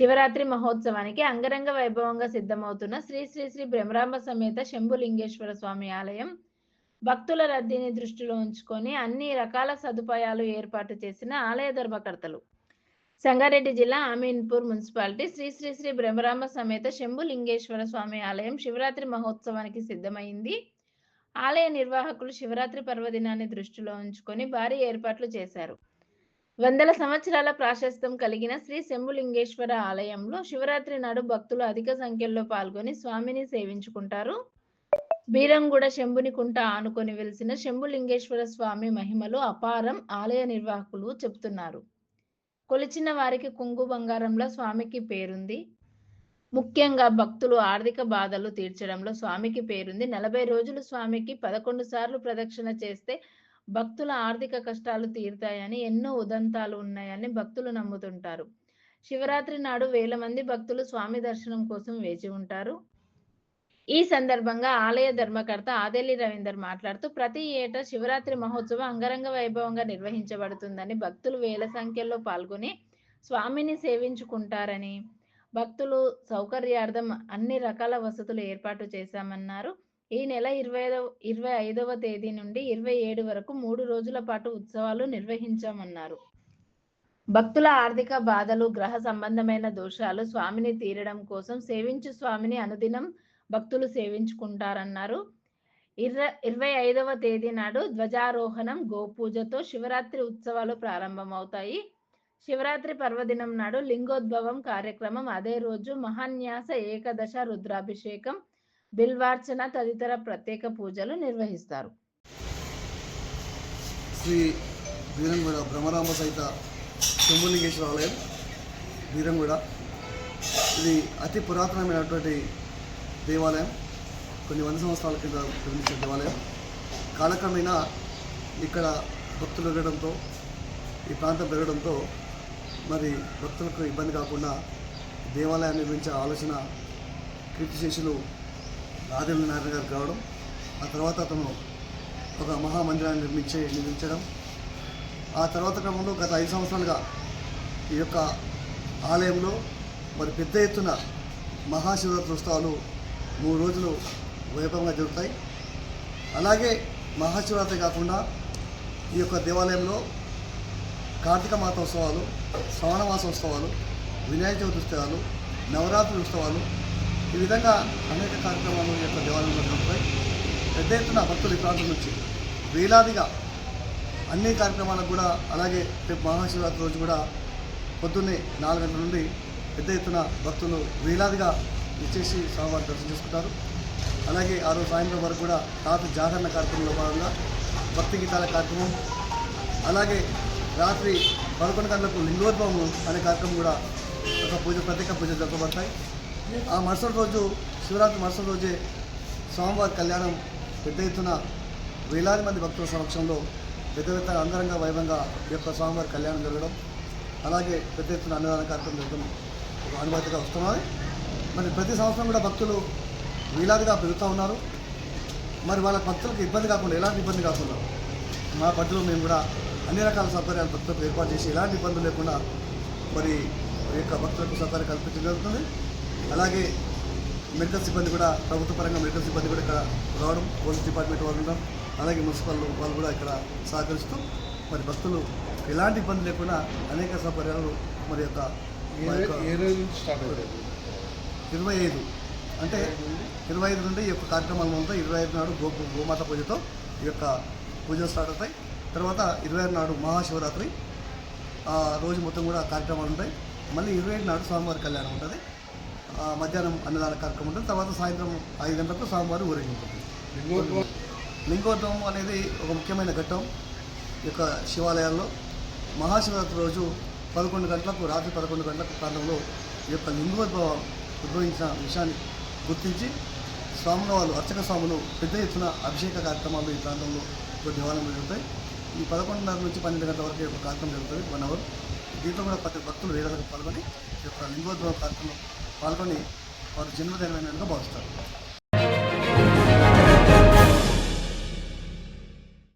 శివరాత్రి మహోత్సవానికి అంగరంగ వైభవంగా సిద్ధమవుతున్న శ్రీ శ్రీ శ్రీ బ్రహ్మరాంబ సమేత శంభులింగేశ్వర స్వామి ఆలయం భక్తుల రద్దీని దృష్టిలో ఉంచుకొని అన్ని రకాల సదుపాయాలు ఏర్పాటు చేసిన ఆలయ ధర్మకర్తలు. సంగారెడ్డి జిల్లా అమీన్పూర్ మున్సిపాలిటీ శ్రీ శ్రీ శ్రీ బ్రహ్మరాంబ సమేత శంభులింగేశ్వర స్వామి ఆలయం శివరాత్రి మహోత్సవానికి సిద్ధమైంది. ఆలయ నిర్వాహకులు శివరాత్రి పర్వదినాన్ని దృష్టిలో ఉంచుకొని భారీ ఏర్పాట్లు చేశారు. వందల సంవత్సరాల ప్రాశస్త్యం కలిగిన శ్రీ శంభులింగేశ్వర ఆలయంలో శివరాత్రి నాడు భక్తులు అధిక సంఖ్యలో పాల్గొని స్వామిని సేవించుకుంటారు. బీరంగూడ శంభుని కుంట ఆనుకొని వెలిసిన శంభులింగేశ్వర స్వామి మహిమలు అపారం ఆలయ నిర్వాహకులు చెబుతున్నారు. కొలిచిన వారికి కుంగు బంగారంలో స్వామికి పేరుంది. ముఖ్యంగా భక్తులు ఆర్థిక బాధలు తీర్చడంలో స్వామికి పేరుంది. నలభై రోజులు స్వామికి పదకొండు సార్లు ప్రదక్షిణ చేస్తే భక్తుల ఆర్థిక కష్టాలు తీరుతాయని ఎన్నో ఉదంతాలు ఉన్నాయని భక్తులు నమ్ముతుంటారు. శివరాత్రి నాడు వేల మంది భక్తులు స్వామి దర్శనం కోసం వేచి ఉంటారు. ఈ సందర్భంగా ఆలయ ధర్మకర్త ఆదేలి రవీందర్ మాట్లాడుతూ ప్రతి ఏటా శివరాత్రి మహోత్సవం అంగరంగ వైభవంగా నిర్వహించబడుతుందని భక్తులు వేల సంఖ్యలో పాల్గొని స్వామిని సేవించుకుంటారని భక్తులు సౌకర్యార్థం అన్ని రకాల వసతులు ఏర్పాటు చేశామన్నారు. ఈ నెల ఇరవై ఐదవ ఇరవై ఐదవ తేదీ నుండి ఇరవై ఏడు వరకు మూడు రోజుల పాటు ఉత్సవాలు నిర్వహించామన్నారు. భక్తుల ఆర్థిక బాధలు గ్రహ సంబంధమైన దోషాలు స్వామిని తీరడం కోసం సేవించు స్వామిని అనుదినం భక్తులు సేవించుకుంటారన్నారు. ఇర ఇరవై ఐదవ తేదీ నాడు ధ్వజారోహణం గోపూజతో శివరాత్రి ఉత్సవాలు ప్రారంభమవుతాయి. శివరాత్రి పర్వదినం నాడు లింగోద్భవం కార్యక్రమం అదే రోజు మహాన్యాస ఏకదశ రుద్రాభిషేకం బిల్వార్చన తదితర ప్రత్యేక పూజలు నిర్వహిస్తారు. శ్రీ వీరంగూడ బ్రహ్మరామ సహిత శంభులింగేశ్వర ఆలయం వీరంగూడ ఇది అతి పురాతనమైనటువంటి దేవాలయం. కొన్ని వంద సంవత్సరాల కింద నిర్మించిన దేవాలయం. కాలక్రమేణా ఇక్కడ భక్తులు పెరగడంతో ఈ ప్రాంతం పెరగడంతో మరి భక్తులకు ఇబ్బంది కాకుండా దేవాలయాన్ని నిర్మించే ఆలోచన కీర్తిశేషులు ఆదిల నారాయణ గారికి రావడం ఆ తర్వాత అతను ఒక మహామందిరాన్ని నిర్మించే నిర్మించడం. ఆ తర్వాత క్రమంలో గత ఐదు సంవత్సరాలుగా ఈ యొక్క ఆలయంలో మరి పెద్ద ఎత్తున మహాశివరాత్రి ఉత్సవాలు మూడు రోజులు వైభవంగా జరుగుతాయి. అలాగే మహాశివరాత్రి కాకుండా ఈ యొక్క దేవాలయంలో కార్తీక మాతోత్సవాలు శ్రవణ మాసోత్సవాలు వినాయక చవితి ఉత్సవాలు నవరాత్రి ఉత్సవాలు ఈ విధంగా అనేక కార్యక్రమాలు యొక్క దేవాలయంలో జరుగుతాయి. పెద్ద ఎత్తున భక్తులు ఈ ప్రాంతం నుంచి వేలాదిగా అన్ని కార్యక్రమాలకు కూడా అలాగే రేపు మహాశివరాత్రి రోజు కూడా పొద్దున్నే నాలుగు గంటల నుండి పెద్ద ఎత్తున భక్తులు వేలాదిగా ఇచ్చేసి స్వామివారి దర్శనం చేసుకుంటారు. అలాగే ఆ రోజు సాయంత్రం వరకు కూడా రాత్రి జాగరణ కార్యక్రమంలో భాగంగా భక్తి గీతాల కార్యక్రమం అలాగే రాత్రి పదకొండు గంటలకు లింగోద్భవం అనే కార్యక్రమం కూడా ఒక పూజ ప్రత్యేక పూజ జరపబడతాయి ఆ మరుసటి రోజు శివరాత్రి మరుసటి రోజే స్వామివారి కళ్యాణం పెద్ద ఎత్తున వేలాది మంది భక్తుల సమక్షంలో పెద్ద పెద్ద అంగరంగ వైభవంగా ఈ యొక్క స్వామివారి కళ్యాణం జరగడం అలాగే పెద్ద ఎత్తున అన్నదాన కార్యక్రమం జరగడం ఒక అనుమతిగా వస్తున్నది మరి ప్రతి సంవత్సరం కూడా భక్తులు వేలాదిగా పెరుగుతూ ఉన్నారు. మరి వాళ్ళ భక్తులకు ఇబ్బంది కాకుండా ఎలాంటి ఇబ్బంది కాకుండా మా పట్టులో మేము కూడా అన్ని రకాల సౌకర్యాలు భక్తులకు ఏర్పాటు చేసి ఎలాంటి ఇబ్బందులు లేకుండా మరి యొక్క భక్తులకు సౌకర్యం కల్పించడం జరుగుతుంది. అలాగే మెడికల్ సిబ్బంది కూడా ప్రభుత్వ పరంగా మెడికల్ సిబ్బంది కూడా ఇక్కడ రావడం పోలీస్ డిపార్ట్మెంట్ వాళ్ళు ఉండడం అలాగే మున్సిపల్ వాళ్ళు కూడా ఇక్కడ సహకరిస్తూ మరి భక్తులు ఎలాంటి ఇబ్బంది లేకుండా అనేక సౌకర్యాలు మరి యొక్క ఇరవై ఐదు. అంటే ఇరవై ఐదు నుండి ఈ యొక్క కార్యక్రమాలు ఉంటాయి ఇరవై ఐదు నాడు గో గోమాత పూజతో ఈ యొక్క పూజలు స్టార్ట్ అవుతాయి. తర్వాత ఇరవై ఆరు నాడు మహాశివరాత్రి. ఆ రోజు మొత్తం కూడా కార్యక్రమాలు ఉంటాయి. మళ్ళీ ఇరవై ఏడు నాడు స్వామివారి కళ్యాణం ఉంటుంది. మధ్యాహ్నం అన్నదాన కార్యక్రమం ఉంటుంది. తర్వాత సాయంత్రం ఐదు గంటలకు స్వామివారి ఊరేగింపు ఉంటుంది. లింగోద్భవం అనేది ఒక ముఖ్యమైన ఘట్టం ఈ యొక్క శివాలయాల్లో. మహాశివరాత్రి రోజు పదకొండు గంటలకు రాత్రి పదకొండు గంటలకు ప్రాంతంలో ఈ యొక్క లింగోద్భవం ఉద్భవించిన విషయాన్ని గుర్తించి స్వాముల వాళ్ళు అర్చక స్వాములు పెద్ద ఎత్తున అభిషేక కార్యక్రమాలు ఈ ప్రాంతంలో ఒక దేవాలయంలో జరుగుతాయి. ఈ పదకొండున్నర నుంచి పన్నెండు గంటల వరకు యొక్క కార్యక్రమం జరుగుతుంది. One hour. దీంట్లో కూడా ప్రతి భక్తులు వేలకు పాల్గొని ఈ యొక్క లింగోద్భవ కార్యక్రమం పాల్గొని వారు జన్మదినమైనట్టుగా భావిస్తారు.